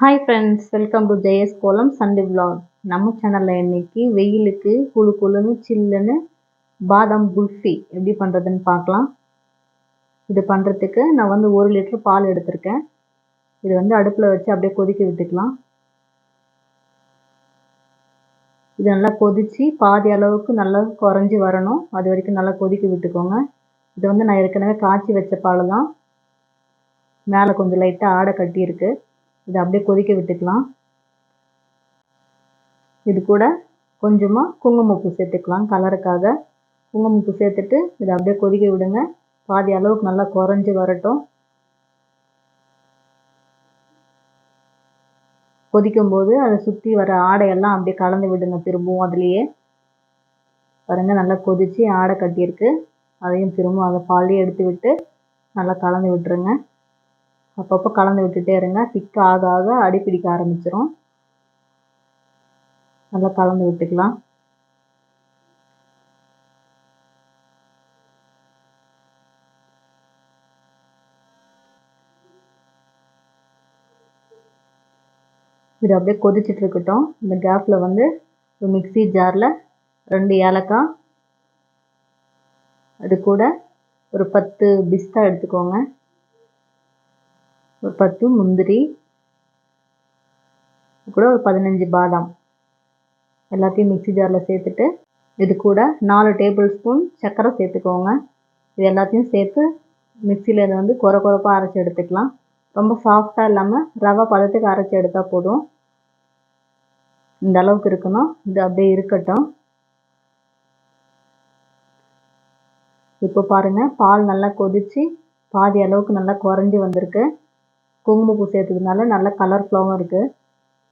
Hi friends welcome to Jaya's kolam Sunday vlog நம்ம சேனலில் இன்னைக்கு வெயிலுக்கு குளு குளுன்னு சில்லுன்னு பாதாம் குல்ஃபி எப்படி பண்ணுறதுன்னு பார்க்கலாம். இது பண்ணுறதுக்கு நான் வந்து ஒரு லிட்டர் பால் எடுத்திருக்கேன். இது வந்து அடுப்பில் வச்சு அப்படியே கொதிக்க விட்டுக்கலாம். இது நல்லா கொதித்து பாதி அளவுக்கு நல்லா குறைஞ்சி வரணும். அது வரைக்கும் நல்லா கொதிக்க விட்டுக்கோங்க. இது வந்து நான் ஏற்கனவே காய்ச்சி வச்ச பால் தான். மேலே கொஞ்சம் லைட்டாக ஆடை கட்டியிருக்கு. இதை அப்படியே கொதிக்க விட்டுக்கலாம். இது கூட கொஞ்சமாக குங்குமப்பூ சேர்த்துக்கலாம். கலருக்காக குங்குமப்பூ சேர்த்துட்டு இதை அப்படியே கொதிக்க விடுங்க. பாதி அளவுக்கு நல்லா குறைஞ்சி வரட்டும். கொதிக்கும் போது அதை சுற்றி வர ஆடையெல்லாம் அப்படியே கலந்து விடுங்க திரும்பவும் அதுலேயே. பாருங்க நல்லா கொதித்து ஆடை கட்டியிருக்கு. அதையும் திரும்பவும் அதை பாலையே எடுத்து விட்டு நல்லா கலந்து விட்டுருங்க. அப்பப்போ கலந்து விட்டுட்டே இருங்க. திக் ஆக ஆக அடி பிடிக்க நல்லா கலந்து விட்டுக்கலாம். இது அப்படியே கொதிச்சுட்டு இருக்கட்டும் இந்த கேப்பில் வந்து ஒரு மிக்சி ஜாரில் ரெண்டு ஏலக்காய். அது கூட ஒரு பத்து பிஸ்தா எடுத்துக்கோங்க. ஒரு பத்து முந்திரி கூட ஒரு பதினஞ்சு பாதாம். எல்லாத்தையும் மிக்சி ஜாரில் சேர்த்துட்டு இது கூட நாலு டேபிள் ஸ்பூன் சர்க்கரை சேர்த்துக்கோங்க. இது எல்லாத்தையும் சேர்த்து மிக்சியில் இதை வந்து குறை குறைப்பாக அரைச்சி எடுத்துக்கலாம். ரொம்ப சாஃப்டாக இல்லாமல் ரவை பதத்துக்கு அரைச்சி எடுத்தால் போதும். இந்த அளவுக்கு இருக்கணும். இது அப்படியே இருக்கட்டும். இப்போ பாருங்கள் பால் நல்லா கொதித்து பாதி அளவுக்கு நல்லா குறைஞ்சி வந்திருக்கு. குங்குமப்பூ சேர்த்ததுனால நல்ல கலர்ஃபுல்லாகவும் இருக்குது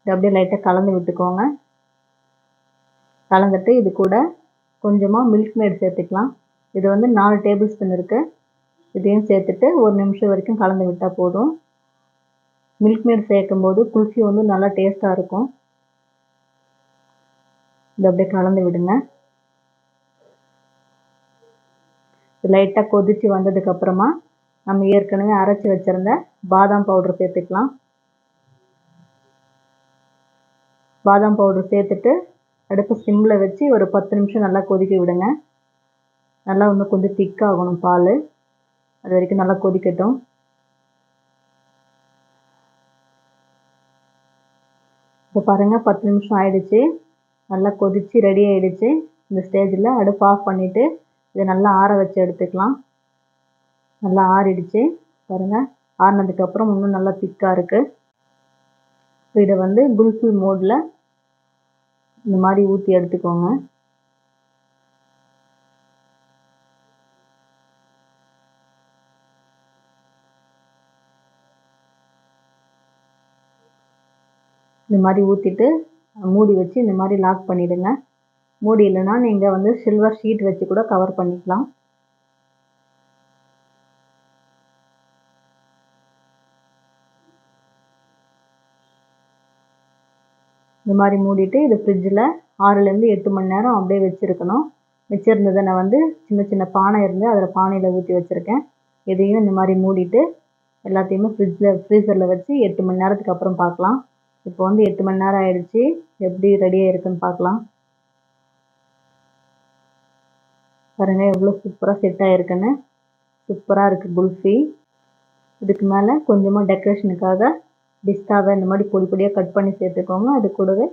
இது அப்படியே லைட்டாக கலந்து விட்டுக்கோங்க. கலந்துட்டு இது கூட கொஞ்சமாக மில்க் மேட் சேர்த்துக்கலாம். இது வந்து நாலு டேபிள் ஸ்பூன் இருக்குது இதையும் சேர்த்துட்டு ஒரு நிமிஷம் வரைக்கும் கலந்து விட்டால் போதும். மில்க் மேட் சேர்க்கும் போது குல்ஃபி வந்து நல்லா டேஸ்ட்டாக இருக்கும். இது அப்படியே கலந்து விடுங்க. லைட்டாக கொதித்து வந்ததுக்கப்புறமா நம்ம ஏற்கனவே அரைச்சி வச்சுருந்த பாதாம் பவுடர் சேர்த்துக்கலாம். பாதாம் பவுடர் சேர்த்துட்டு அடுப்பு சிம்மில் வச்சு ஒரு பத்து நிமிஷம் நல்லா கொதிக்க விடுங்க. நல்லா இன்னும் கொஞ்சம் திக்காகணும் பால். அது வரைக்கும் நல்லா கொதிக்கட்டும். இப்போ பாருங்கள் பத்து நிமிஷம் ஆயிடுச்சு. நல்லா கொதித்து ரெடி ஆகிடுச்சு இந்த ஸ்டேஜில் அடுப்பு ஆஃப் பண்ணிவிட்டு இதை நல்லா ஆற வச்சு எடுத்துக்கலாம். நல்லா ஆறிடுச்சு. பாருங்கள் ஆறினதுக்கப்புறம் இன்னும் நல்லா திக்காக இருக்குது இதை வந்து குல்ஃபி மோடில் இந்த மாதிரி ஊற்றி எடுத்துக்கோங்க. இந்த மாதிரி ஊற்றிட்டு மூடி வச்சு இந்த மாதிரி லாக் பண்ணிவிடுங்க மூடி இல்லைன்னா நீங்கள் வந்து சில்வர் ஷீட் வச்சு கூட கவர் பண்ணிக்கலாம். இந்த மாதிரி மூடிட்டு இது ஃப்ரிட்ஜில் ஆறுலேருந்து எட்டு மணி நேரம் அப்படியே வச்சுருக்கணும். வச்சுருந்ததை நான் வந்து சின்ன சின்ன பானை இருந்து அதில் பானையில் ஊற்றி வச்சுருக்கேன். இதையும் இந்த மாதிரி மூடிட்டு எல்லாத்தையுமே ஃப்ரிட்ஜில் ஃப்ரீசரில் வச்சு எட்டு மணி நேரத்துக்கு அப்புறம் பார்க்கலாம். இப்போ வந்து எட்டு மணி நேரம் ஆயிடுச்சு. எப்படி ரெடியாக இருக்குன்னு பார்க்கலாம். பாருங்கள் எவ்வளோ சூப்பராக செட் ஆகிருக்குன்னு சூப்பராக இருக்குது குல்ஃபி. இதுக்கு மேலே கொஞ்சமாக டெக்கரேஷனுக்காக பிஸ்தாவை இந்த மாதிரி பொடி பொடியாக கட் பண்ணி சேர்த்துக்கோங்க. அது கூடவே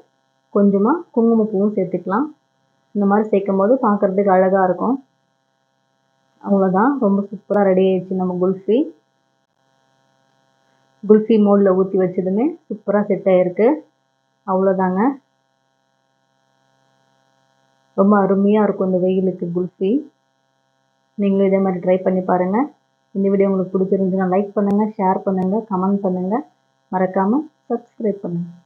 கொஞ்சமாக குங்குமப்பூவும் சேர்த்துக்கலாம். இந்த மாதிரி சேர்க்கும் போது பார்க்குறதுக்கு அழகாக இருக்கும். அவ்வளோதான் ரொம்ப சூப்பராக ரெடி ஆயிடுச்சு நம்ம குல்ஃபி. குல்ஃபி மோடில் ஊற்றி வச்சதுமே சூப்பராக செட் ஆகிருக்கு அவ்வளோதாங்க ரொம்ப அருமையாக இருக்கும் இந்த வெயிலுக்கு குல்ஃபி. நீங்களும் இதே மாதிரி ட்ரை பண்ணி பாருங்கள் இந்த வீடியோ உங்களுக்கு பிடிச்சிருந்துச்சுன்னா லைக் பண்ணுங்கள் ஷேர் பண்ணுங்கள் கமெண்ட் பண்ணுங்கள் மறக்காமல் சப்ஸ்கிரைப் பண்ணுங்கள்